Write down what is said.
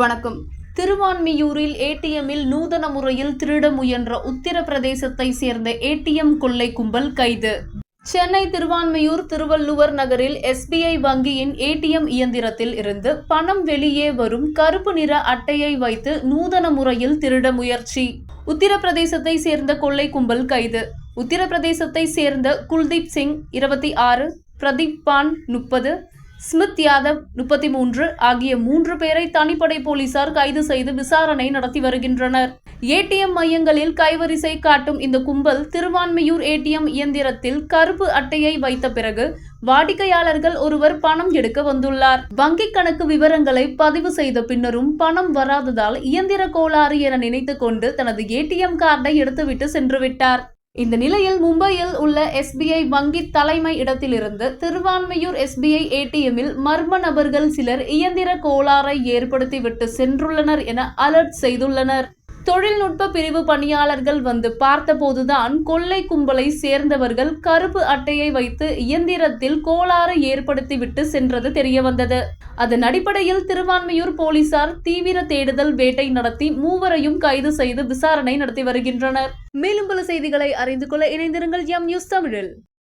வணக்கம். திருவான்மியூரில் ஏடிஎம்மில் நூதன முறையில் திருட முயன்ற உத்தரப்பிரதேசத்தை சேர்ந்த ஏடிஎம் கொள்ளை கும்பல் கைது. சென்னை திருவான்மையூர் திருவள்ளுவர் நகரில் எஸ்பிஐ வங்கியின் ஏடிஎம் இயந்திரத்தில் இருந்து பணம் வெளியே வரும் கருப்பு நிற அட்டையை வைத்து நூதன முறையில் திருட முயற்சி. உத்தரப்பிரதேசத்தை சேர்ந்த கொள்ளை கும்பல் கைது. உத்தரப்பிரதேசத்தை சேர்ந்த குல்தீப் சிங் இருபத்தி ஆறு பிரதீப் பான் முப்பது ஸ்மித் யாதவ் முப்பத்தி மூன்று ஆகிய மூன்று பேரை தனிப்படை போலீசார் கைது செய்து விசாரணை நடத்தி வருகின்றனர். ஏடிஎம் மையங்களில் கைவரிசை காட்டும் இந்த கும்பல் திருவான்மையூர் ஏடிஎம் இயந்திரத்தில் கருப்பு அட்டையை வைத்த பிறகு வாடிக்கையாளர்கள் ஒருவர் பணம் எடுக்க வந்துள்ளார். வங்கிக் கணக்கு விவரங்களை பதிவு செய்த பின்னரும் பணம் வராததால் இயந்திர கோளாறு என நினைத்து கொண்டு தனது ஏடிஎம் கார்டை எடுத்துவிட்டு சென்றுவிட்டார். இந்த நிலையில் மும்பையில் உள்ள எஸ்பிஐ வங்கி தலைமை இடத்திலிருந்து திருவான்மையூர் எஸ்பிஐ ஏடிஎம்மில் மர்ம நபர்கள் சிலர் இயந்திர கோளாறை ஏற்படுத்திவிட்டு சென்றுள்ளனர் என அலர்ட் செய்துள்ளனர். தொழில்நுட்ப பிரிவு பணியாளர்கள் வந்து பார்த்தபோதுதான் கொள்ளை கும்பலை சேர்ந்தவர்கள் கருப்பு அட்டையை வைத்து இயந்திரத்தில் கோளாறு ஏற்படுத்திவிட்டு சென்றது தெரியவந்தது. அதன் அடிப்படையில் திருவான்மையூர் போலீசார் தீவிர தேடுதல் வேட்டை நடத்தி மூவரையும் கைது செய்து விசாரணை நடத்தி வருகின்றனர். மேலும் பல செய்திகளை அறிந்து கொள்ள இணைந்திருங்கள் எம் நியூஸ் தமிழில்.